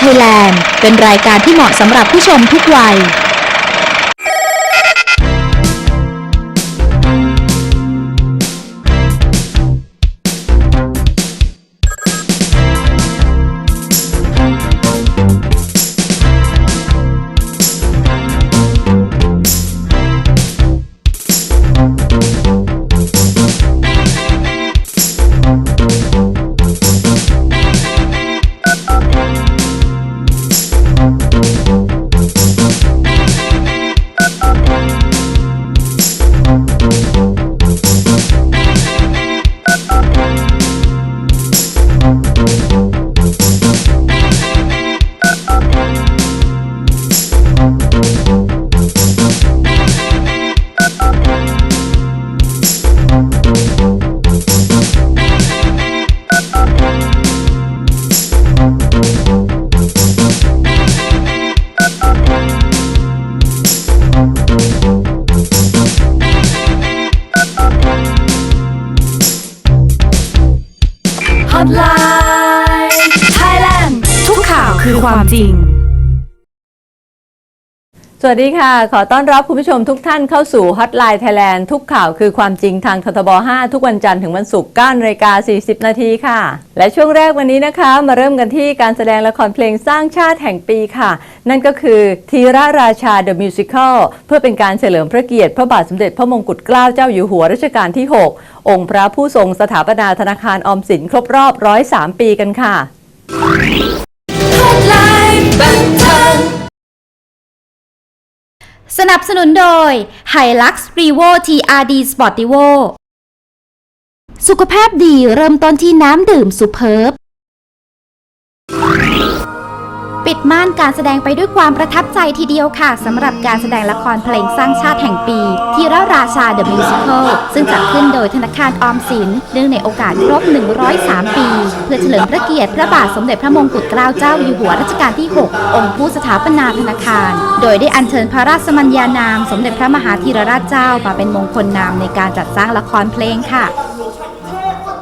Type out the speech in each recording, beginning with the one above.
ไทยแลนด์ เป็นรายการที่เหมาะสำหรับผู้ชมทุกวัย จริง สวัสดีค่ะ ขอต้อนรับคุณผู้ชมทุกท่านเข้าสู่ Hotline Thailand ทุกข่าวคือความจริงทางททบ 5 ทุกวันจันทร์ถึงวันศุกร์9นาฬิกา 40 นาทีค่ะ และช่วงแรกวันนี้นะคะ มาเริ่มกันที่การแสดงละครเพลงสร้างชาติแห่งปีค่ะ นั่นก็คือธีระราชา The Musical เพื่อเป็นการเฉลิมพระเกียรติพระบาทสมเด็จพระมงกุฎเกล้าเจ้าอยู่หัวรัชกาลที่ 6 องค์พระผู้ทรงสถาปนาธนาคารออมสินครบรอบ 103 ปีกันค่ะ บันเทิงสนับสนุนโดย Hilux Revo TRD Sportivo สุขภาพดีเริ่มต้นที่น้ำดื่มสุเพิร์บ ปิดม่านการแสดงไปด้วยความประทับใจทีเดียวค่ะสำหรับการแสดงละครเพลงสร้างชาติแห่งปี ทีระราชา The Musical ซึ่งจัดขึ้นโดยธนาคารออมสิน เนื่องในโอกาสครบ 103 ปี เพื่อเฉลิมพระเกียรติพระบาทสมเด็จพระมงกุฎเกล้าเจ้าอยู่หัวรัชกาลที่ 6 องค์ผู้สถาปนาธนาคาร โดยได้อัญเชิญพระราชมัญญานาม สมเด็จพระมหาธีรราชเจ้ามาเป็นมงคลนามในการจัดสร้างละครเพลงค่ะ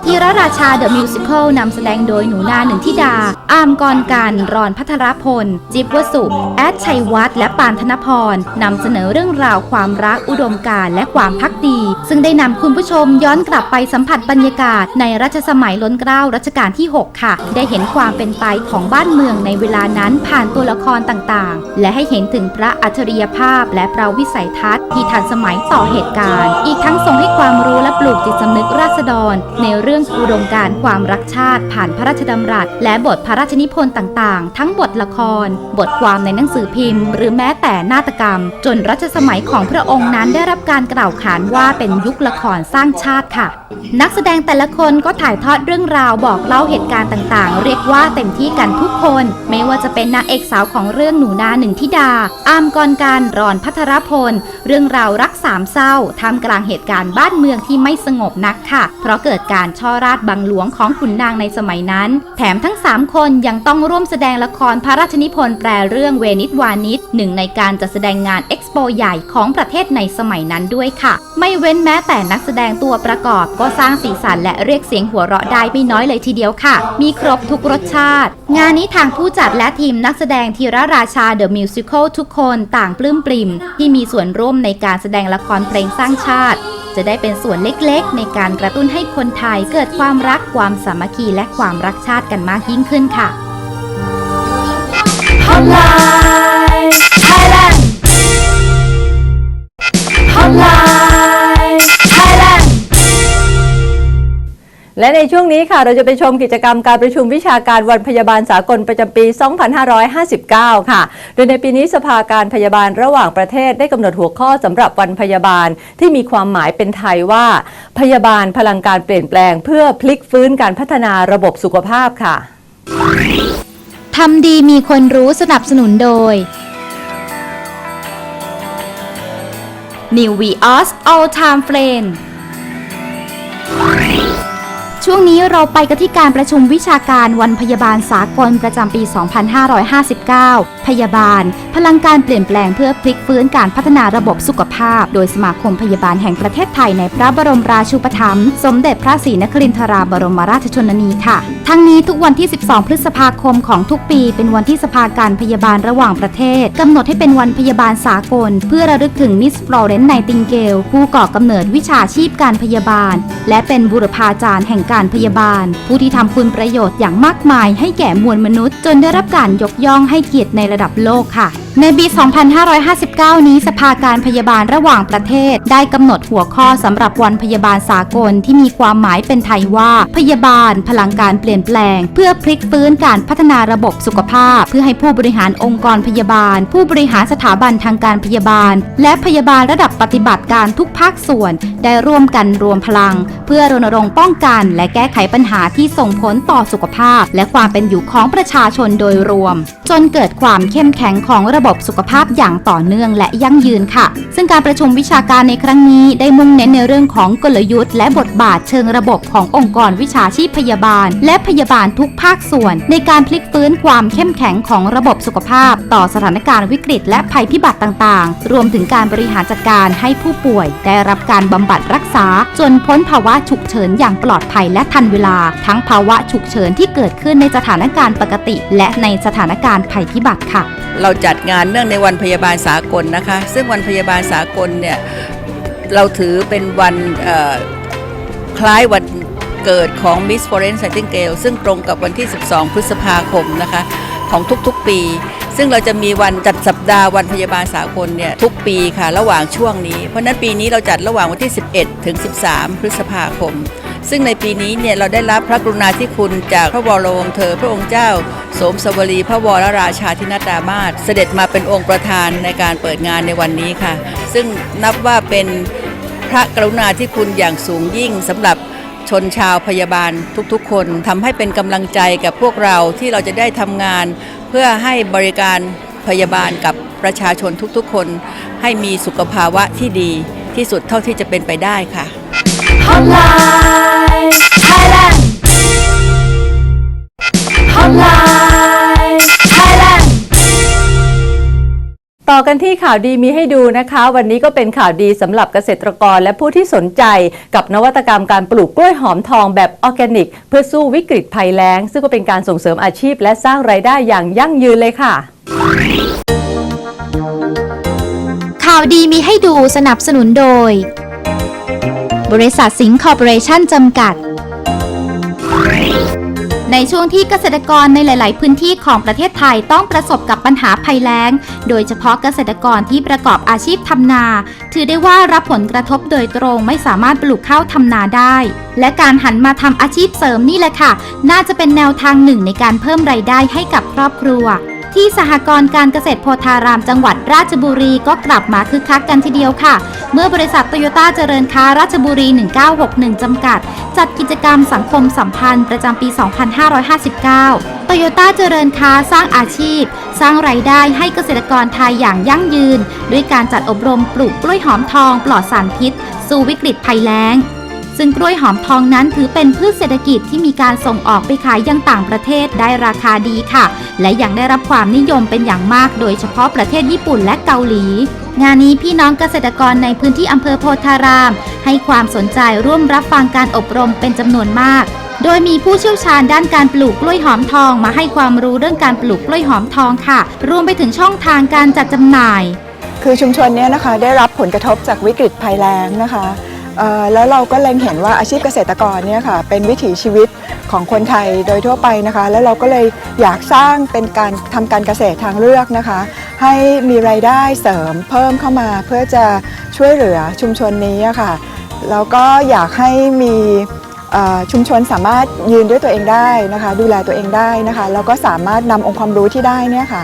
ธีรราชาเดอะมิวสิควลนำแสดงโดยหนูนาหนึ่งทิดา อามกรกันรอนพัทรพล จิบวสุ แอดชัยวัฒน์และปานธนพรนำเสนอเรื่องราวความรักอุดมการและความพักดี ซึ่งได้นำคุณผู้ชมย้อนกลับไปสัมผัสบรรยากาศ ในรัชสมัยล้นเกล้ารัชกาลที่ 6 ค่ะ ได้เห็นความเป็นไปของบ้านเมืองในเวลานั้นผ่านตัวละครต่างๆ และให้เห็นถึงพระอัจฉริยภาพ และประวิสัยทัศน์ที่ทันสมัยต่อเหตุการณ์ อีกทั้งทรงให้ความรู้และปลูกจิตสำนึกราษฎรในเรื่องื่องอุดมการความรักชาติ ผ่านพระราชดำรัส และบทพระราชนิพนธ์ต่างๆ ทั้งบทละคร บทความในหนังสือพิมพ์ หรือแม้แต่นาฏกรรม จนรัชสมัยของพระองค์นั้นได้รับการกล่าวขานว่าเป็นยุคละครสร้างชาติค่ะ นักแสดงแต่ละคนก็ถ่ายทอดเรื่องราวบอกเล่าเหตุการณ์ต่างๆ เรียกว่าเต็มที่กันทุกคน ไม่ว่าจะเป็นนางเอกสาวของเรื่องหนูนาหนึ่งทิดา อามกรการรอนพัทรพล เรื่องราวรักสามเศร้าท่ามกลางเหตุการณ์บ้านเมืองที่ไม่สงบนักค่ะ เพราะเกิดการชอราชบังหลวงของขุนนางในสมัยนั้น แถมทั้ง 3 คนยังต้องร่วมแสดงละครพระราชนิพนธ์แปลเรื่องเวนิสวานิชหนึ่งในการจัดแสดงงานเอ็กซ์โปใหญ่ของประเทศในสมัยนั้นด้วยค่ะ ไม่เว้นแม้แต่นักแสดงตัวประกอบก็สร้างสีสันและเรียกเสียงหัวเราะได้ไม่น้อยเลยทีเดียวค่ะ มีครบทุกรสชาติ งานนี้ทางผู้จัดและทีมนักแสดงทีระราชาเดอะมิวสิควลทุกคนต่างปลื้มปริ่ม ที่มีส่วนร่วมในการแสดงละครเพลงสร้างชาติ จะได้เป็นส่วนเล็กๆ ในการกระตุ้นให้คนไทยเกิดความรักความสามัคคีและความรักชาติกันมากยิ่งขึ้นค่ะ และในช่วงนี้ค่ะเราจะไปชมกิจกรรมการประชุมวิชาการวันพยาบาลสากลประจำปี 2559 ค่ะ โดยในปีนี้สภาการพยาบาลระหว่างประเทศได้กำหนดหัวข้อสำหรับวันพยาบาลที่มีความหมายเป็นไทยว่า พยาบาลพลังการเปลี่ยนแปลง เพื่อพลิกฟื้นการพัฒนาระบบสุขภาพค่ะทำดีมีคนรู้สนับสนุนโดย New Vios All Time Friend ช่วงนี้เราไปกันที่การประชุมวิชาการวันพยาบาลสากลประจำปี 2559 พยาบาล พลังการเปลี่ยนแปลงเพื่อพลิกฟื้นการพัฒนาระบบสุขภาพ โดยสมาคมพยาบาลแห่งประเทศไทยในพระบรมราชูปถัมภ์สมเด็จพระศรีนครินทราบรมราชชนนีค่ะ ทั้งนี้ทุกวันที่ 12 พฤษภาคมของทุกปี เป็นวันที่สภาการพยาบาลระหว่างประเทศกำหนดให้เป็นวันพยาบาลสากล เพื่อระลึกถึงมิสฟลอเรนซ์ไนติงเกลผู้ก่อกำเนิดวิชาชีพการพยาบาล และเป็นบุรพาจารย์แห่งการพยาบาล ผู้ที่ทำคุณประโยชน์อย่างมากมายให้แก่มวลมนุษย์ จนได้รับการยกย่องให้เกียรติในระดับโลกค่ะ ในปี 2559 นี้สภาการพยาบาลระหว่างประเทศ ได้กำหนดหัวข้อสำหรับวันพยาบาลสากลที่มีความหมายเป็นไทยว่า พยาบาล พลังการเปลี่ยนแปลง เพื่อพลิกฟื้นการพัฒนาระบบสุขภาพ เพื่อให้ผู้บริหารองค์กรพยาบาล ผู้บริหารสถาบันทางการพยาบาล และพยาบาลระดับปฏิบัติการทุกภาคส่วน ได้ร่วมกันรวมพลัง เพื่อรณรงค์ป้องกัน และแก้ไขปัญหาที่ส่งผลต่อสุขภาพ และความเป็นอยู่ของประชาชนโดยรวม จนเกิดความเข้มแข็งของระบบบบสุขภาพอย่างต่อเนื่องและยั่งยืนค่ะ ซึ่งการประชุมวิชาการในครั้งนี้ได้มุ่งเน้นในเรื่องของกลยุทธ์ และบทบาทเชิงระบบขององค์กรวิชาชีพพยาบาล และพยาบาลทุกภาคส่วน ในการพลิกฟื้นความเข้มแข็งของระบบสุขภาพ ต่อสถานการณ์วิกฤต และภัยพิบัติต่างๆ รวมถึงการบริหารจัดการให้ผู้ป่วย ได้รับการบำบัดรักษา จนพ้นภาวะฉุกเฉินอย่างปลอดภัยและทันเวลา ทั้งภาวะฉุกเฉินที่เกิดขึ้นในสถานการณ์ปกติ และในสถานการณ์ภัยพิบัติค่ะ เราจัดงานานเนื่องในวันพยาบาลสากลนะคะ ซึ่งวันพยาบาลสากลเนี่ยเราถือเป็นวันคล้ายวันเกิดของ Miss Foreign Nightingale ซึ่งตรงกับวันที่ 12 พฤษภาคมนะคะของทุกๆปี ซึ่งเราจะมีวันจัดสัปดาห์วันพยาบาลสากลเนี่ยทุกปีค่ะระหว่างช่วงนี้ เพราะนั้นปีนี้เราจัดระหว่างวันที่ 11 ถึง 13 พฤษภาคม ซึ่งในปีนี้เนี่ยเราได้รับพระกรุณาธิคุณจากพระวรวงศ์เธอ พระองค์เจ้า สมสวรีพระวรราชาธินัดามาศเสด็จมาเป็นองค์ประธานในการเปิดงานในวันนี้ค่ะ ซึ่งนับว่าเป็นพระกรุณาธิคุณอย่างสูงยิ่งสำหรับชนชาวพยาบาลทุกๆ คนทำให้เป็นกำลังใจกับพวกเราที่เราจะได้ทำงาน เพื่อให้บริการพยาบาลกับประชาชนทุกๆ คน ให้มีสุขภาวะที่ดีที่สุดเท่าที่จะเป็นไปได้ค่ะ ต่อกันที่ข่าวดีมีให้ดูนะคะ วันนี้ก็เป็นข่าวดีสำหรับเกษตรกรและผู้ที่สนใจกับนวัตกรรมการปลูกกล้วยหอมทองแบบออร์แกนิก เพื่อสู้วิกฤตภัยแล้ง ซึ่งก็เป็นการส่งเสริมอาชีพ และสร้างไรายได้อย่างยั่งยืนเลยค่ะ ข่าวดีมีให้ดูสนับสนุนโดย บริษัทสิงห์คอร์ปอเรชั่นจำกัด ในช่วงที่เกษตรกรในหลาย ๆ พื้นที่ของประเทศไทยต้องประสบกับปัญหาภัยแล้ง โดยเฉพาะเกษตรกรที่ประกอบอาชีพทำนา ถือได้ว่ารับผลกระทบโดยตรงไม่สามารถปลูกข้าวทำนาได้ และการหันมาทำอาชีพเสริมนี่แหละค่ะ น่าจะเป็นแนวทางหนึ่งในการเพิ่มไรายได้ให้กับครอบครัว ที่สหกรณ์การเกษตรโพธารามจังหวัดราชบุรีก็กลับมาคึกคักกันทีเดียวค่ะ เมื่อบริษัทโตโยต้าเจริญค้าราชบุรี 1961 จำกัด จัดกิจกรรมสังคมสัมพันธ์ประจำปี 2559 โตโยต้าเจริญค้าสร้างอาชีพ สร้างไรายได้ให้เกษตรกรไทยอย่างยั่งยืน ด้วยการจัดอบรมปลูกกล้วยหอมทองปลอดสารพิษ สู่วิกฤตภัยแล้ง ซึ่งกล้วยหอมทองนั้นถือเป็นพืชเศรษฐกิจที่มีการส่งออกไปขายยังต่างประเทศได้ราคาดีค่ะ และยังได้รับความนิยมเป็นอย่างมาก โดยเฉพาะประเทศญี่ปุ่นและเกาหลี งานนี้พี่น้องเกษตรกรในพื้นที่อำเภอโพธาราม ให้ความสนใจร่วมรับฟังการอบรมเป็นจำนวนมากโดยมีผู้เชี่ยวชาญด้านการปลูกกล้วยหอมทองมาให้ความรู้เรื่องการปลูกกล้วยหอมทองค่ะ รวมไปถึงช่องทางการจัดจำหน่าย คือชุมชนเนี้นะคะได้รับผลกระทบจากวิกฤตภัยแล้งนะคะ แล้วเราก็เล็งเห็นว่าอาชีพเกษตรกรเนี่ยค่ะเป็นวิถีชีวิตของคนไทยโดยทั่วไปนะคะ แล้วเราก็เลยอยากสร้างเป็นการทำการเกษตรทางเลือกนะคะ ให้มีรายได้เสริมเพิ่มเข้ามาเพื่อจะช่วยเหลือชุมชนนี้ค่ะแล้วก็อยากให้มีชุมชนสามารถยืนด้วยตัวเองได้นะคะ ดูแลตัวเองได้นะคะแล้วก็สามารถนำองค์ความรู้ที่ได้เนี่ยค่ะ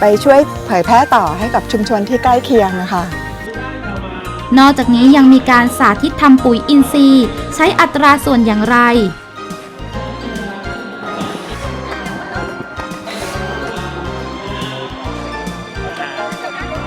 ไปช่วยเผยแพร่ต่อให้กับชุมชนที่ใกล้เคียงนะคะ นอกจากนี้ยังมีการสาธิตทำปุ๋ยอินทรีย์ ใช้อัตราส่วนอย่างไร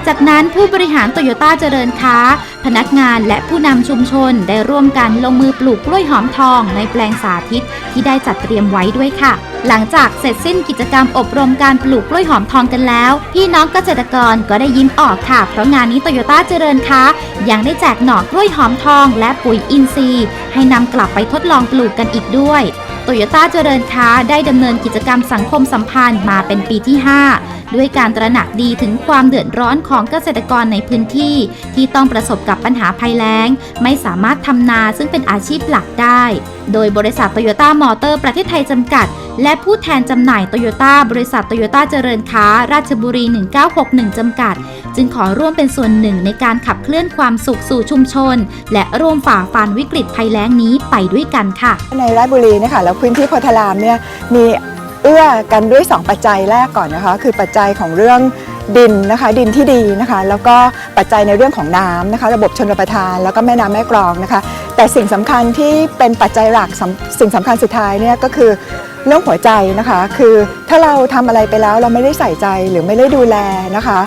จากนั้นผู้บริหารโตโยต้าเจริญค้า พนักงานและผู้นำชุมชนได้ร่วมกันลงมือปลูกกล้วยหอมทองในแปลงสาธิตที่ได้จัดเตรียมไว้ด้วยค่ะ หลังจากเสร็จสิ้นกิจกรรมอบรมการปลูกกล้วยหอมทองกันแล้ว พี่น้องเกษตรกรก็ได้ยิ้มออกค่ะ เพราะงานนี้โตโยต้าเจริญค้า ยังได้แจกหน่อกล้วยหอมทองและปุ๋ยอินทรีย์ ให้นำกลับไปทดลองปลูกกันอีกด้วยโตโยต้าเจริญค้าได้ดำเนินกิจกรรมสังคมสัมพันธ์มาเป็นปีที่ 5 ด้วยการตระหนักดีถึงความเดือดร้อนของเกษตรกรในพื้นที่ที่ต้องประสบกับปัญหาภัยแล้ง ไม่สามารถทำนาซึ่งเป็นอาชีพหลักได้ โดยบริษัทโตโยต้ามอเตอร์ประเทศไทยจำกัด และผู้แทนจำหน่ายโตโยต้าบริษัทโตโยต้าเจริญค้า ราชบุรี 1961 จำกัด จึงขอร่วมเป็นส่วนหนึ่งในการขับเคลื่อนความสุขสู่ชุมชน และร่วมฝ่าฟันวิกฤตภัยแล้งนี้ไปด้วยกันค่ะ ในราชบุรีเนะคะแล้วพื้นที่โพธารามเนี่ยมี เอื้อกันด้วย 2 ปัจจัยแรกก่อนนะคะ คือปัจจัยของเรื่องดินนะคะดินที่ดีนะคะ แล้วก็ปัจจัยในเรื่องของน้ำนะคะ ระบบชนประทาน แล้วก็แม่น้ำแม่กลองนะคะ แต่สิ่งสำคัญที่เป็นปัจจัยหลักสำสิ่งสำคัญสุดท้ายเนี่ยก็คือเรื่องหัวใจนะคะ คือถ้าเราทำอะไรไปแล้วเราไม่ได้ใส่ใจหรือไม่ได้ดูแลนะคะ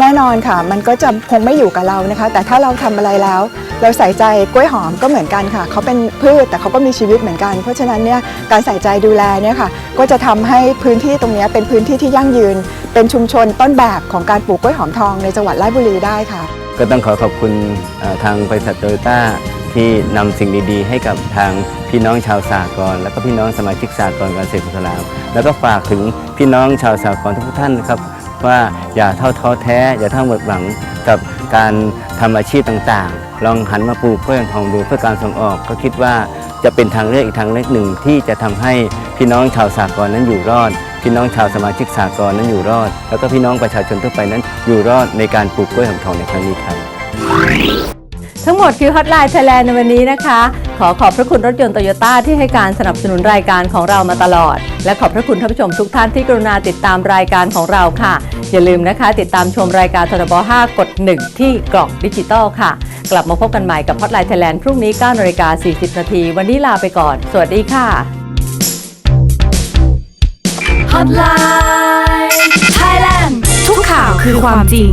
แน่นอนค่ะ มันก็จะคงไม่อยู่กับเรานะคะ แต่ถ้าเราทำอะไรแล้ว เราใส่ใจกล้วยหอมก็เหมือนกันค่ะเขาเป็นพืชแต่เขาก็มีชีวิตเหมือนกัน เพราะฉะนั้นเนี่ยการใส่ใจดูแลเนี่ยค่ะก็จะทำให้พื้นที่ตรงนี้เป็นพื้นที่ที่ยั่งยืน เป็นชุมชนต้นแบบของการปลูกกล้วยหอมทองในจังหวัดราชบุรีได้ค่ะ ก็ต้องขอขอบคุณทางบริษัทโตโยต้าที่นำสิ่งดีๆ ให้กับทางพี่น้องชาวสากลแล้วก็พี่น้องสมาชิกสากลการเกษตรสลามแล้วก็ฝากถึงพี่น้องชาวสากลทุกท่านนะครับว่าอย่าเท่าท้อแท้ อย่าเท่าหมดหวังกับการทำอาชีพต่างๆ ลองหันมาปลูกกล้วยหอมทองดูเพื่อการส่งออก ก็คิดว่าจะเป็นทางเลือกอีกทางเลือกหนึ่งที่จะทำให้พี่น้องชาวสากลนั้นอยู่รอด พี่น้องชาวสมาชิกสากลนั้นอยู่รอด แล้วก็พี่น้องประชาชนทั่วไปนั้นอยู่รอดในการปลูกกล้วยหอมทองในครั้งนี้ครับทั้งหมดคือฮอตไลน์ไทยแลนด์ในวันนี้นะคะ ขอขอบพระคุณรถยนต์โตโยต้าที่ให้การสนับสนุนรายการของเรามาตลอด และขอบพระคุณท่านผู้ชมทุกท่านที่กรุณาติดตามรายการของเราค่ะ อย่าลืมนะคะ ติดตามชมรายการทบ5กด 1 ที่กล่องดิจิตอลค่ะ กลับมาพบกันใหม่กับพอดไลน์ไทยแลนด์พรุ่งนี้9นาฬิกา40 นาที วันนี้ลาไปก่อน สวัสดีค่ะ Hotline Thailand ทุกข่าวคือความจริง